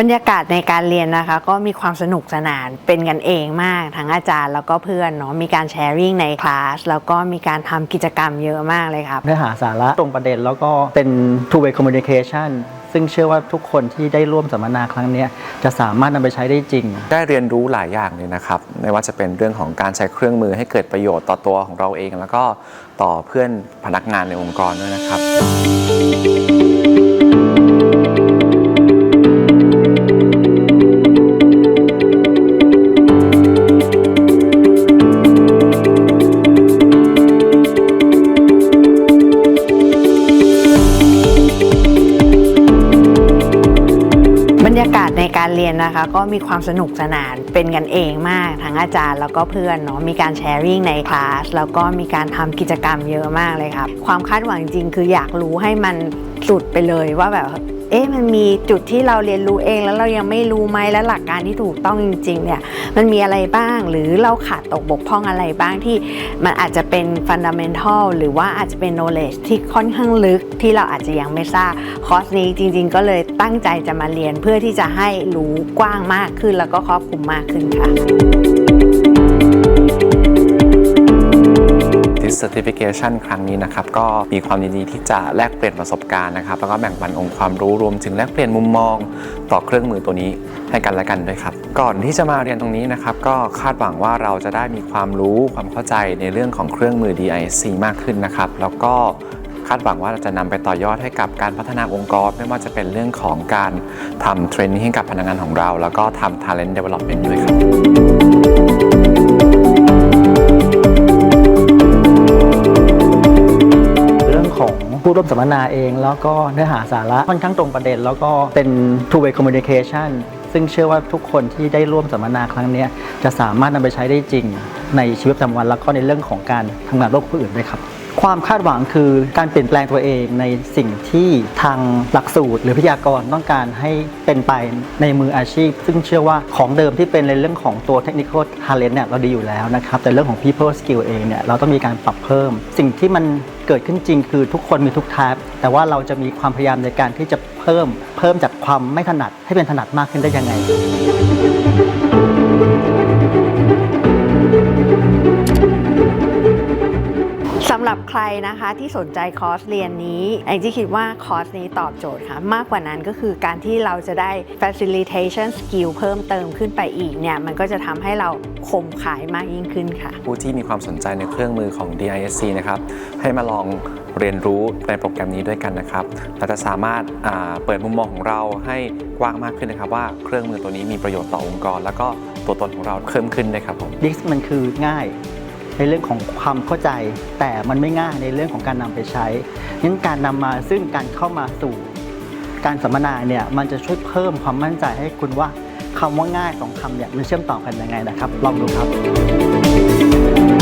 บรรยากาศในการเรียนนะคะ ก็มีความสนุกสนานเป็นกันเองมาก ทั้งอาจารย์แล้วก็เพื่อนเนาะมีการแชร์ริ่งในคลาสแล้วก็มีการทำกิจกรรมเยอะมากเลยครับ เนื้อหาสาระตรงประเด็นแล้วก็เป็น two way communication ซึ่งเชื่อว่าทุกคนที่ได้ร่วมสัมมนาครั้งเนี้ยจะสามารถนำไปใช้ได้จริง ได้เรียนรู้หลายอย่างเลยนะครับ ไม่ว่าจะเป็นเรื่องของการใช้เครื่องมือให้เกิดประโยชน์ต่อตัวของเราเอง แล้วก็ต่อเพื่อนพนักงานในองค์กรด้วยนะครับ การเรียนนะคะ ก็มีความสนุกสนานเป็นกันเองมาก ทั้งอาจารย์แล้วก็เพื่อนเนาะมีการแชร์ริ่งในคลาสแล้วก็มีการทำกิจกรรมเยอะมากเลยครับความคาดหวังจริงคืออยากรู้ให้มันสุดไปเลยว่าแบบ เอ๊ะมันมีจุดที่เราเรียนรู้เองแล้วเรายังไม่รู้ไหมและหลักการที่ถูกต้องจริงๆเนี่ยมันมีอะไรบ้างหรือเราขาดตกบกพร่องอะไรบ้างที่มันอาจจะเป็นฟันดัมเมนทัลหรือว่าอาจจะเป็น knowledge ที่ค่อนข้างลึกที่เราอาจจะยังไม่ทราบคอร์สนี้จริง ๆ ก็เลยตั้งใจจะมาเรียนเพื่อที่จะให้รู้กว้างมากขึ้นแล้วก็ครอบคลุมมากขึ้นค่ะ This Certification ครั้งนี้นะครับก็มีความยินดีที่จะแลกเปลี่ยนประสบการณ์นะครับแล้วก็แบ่งปันองค์ความรู้รวมถึงแลกเปลี่ยนมุมมอง ต่อเครื่องมือตัวนี้ให้กันและกันด้วยครับ ก่อนที่จะมาเรียนตรงนี้นะครับก็คาดหวังว่าเราจะได้มีความรู้ความเข้าใจในเรื่องของเครื่องมือ DISC มากขึ้นนะครับแล้วก็คาดหวังว่าเราจะนำไปต่อยอดให้กับการพัฒนาองค์กร ไม่ว่าจะเป็นเรื่องของการทำเทรนนิ่งให้กับพนักงานของเรา แล้วก็ทำ Talent Development ด้วยครับ ผู้ร่วมสัมมนาเอง แล้วก็เนื้อหาสาระค่อนข้างตรงประเด็น แล้วก็เป็น two way communication ซึ่งเชื่อว่าทุกคนที่ได้ร่วมสัมมนาครั้งนี้จะสามารถนำไปใช้ได้จริง ในชีวิตประจำวันแล้วก็ในเรื่องของการทำงานร่วมกับผู้อื่นด้วยครับความคาดหวังคือการเปลี่ยนแปลงตัวเองในสิ่งที่ทางหลักสูตร หรือพยากรต้องการให้เป็นไปในมืออาชีพ ซึ่งเชื่อว่าของเดิมที่เป็นในเรื่องของตัว technical talent เนี่ยเราดีอยู่แล้วนะครับ แต่เรื่องของ people skill เองเนี่ยเราต้องมีการปรับเพิ่ม สิ่งที่มันเกิดขึ้นจริงคือทุกคนมีทุกท y p แต่ว่าเราจะมีความพยายามในการที่จะเพิ่มเพิ่มจากความไม่ถนัดให้เป็นถนัดมากขึ้นได้ยังไง รับใครนะคะที่สนใจคอร์สเรียนนี้แองจี้คิดว่าคอร์สนี้ตอบโจทย์ค่ะ มากกว่านั้นก็คือการที่เราจะได้ facilitation skill เพิ่มเติมขึ้นไปอีกเนี่ย มันก็จะทำให้เราคมขายมากยิ่งขึ้นค่ะ ผู้ที่มีความสนใจในเครื่องมือของ DISC นะครับ ให้มาลองเรียนรู้ในโปรแกรมนี้ด้วยกันนะครับ เราจะสามารถอ่าเปิดมุมมองของเราให้กว้างมากขึ้นนะครับว่าเครื่องมือตัวนี้มีประโยชน์ต่อองค์กร แล้วก็ตัวตนของเราเพิ่มขึ้นด้วยครับผมดิสมันคือง่าย ในเรื่องของความเข้าใจ แต่มันไม่ง่ายในเรื่องของการนำไปใช้งั้นการนำมาซึ่งการเข้ามาสู่ การสัมมนาเนี่ยมันจะช่วยเพิ่มความมั่นใจให้คุณว่าคำว่าง่ายสองคำเนี่ยมันเชื่อมต่อกันยังไงนะครับ ลองดูครับ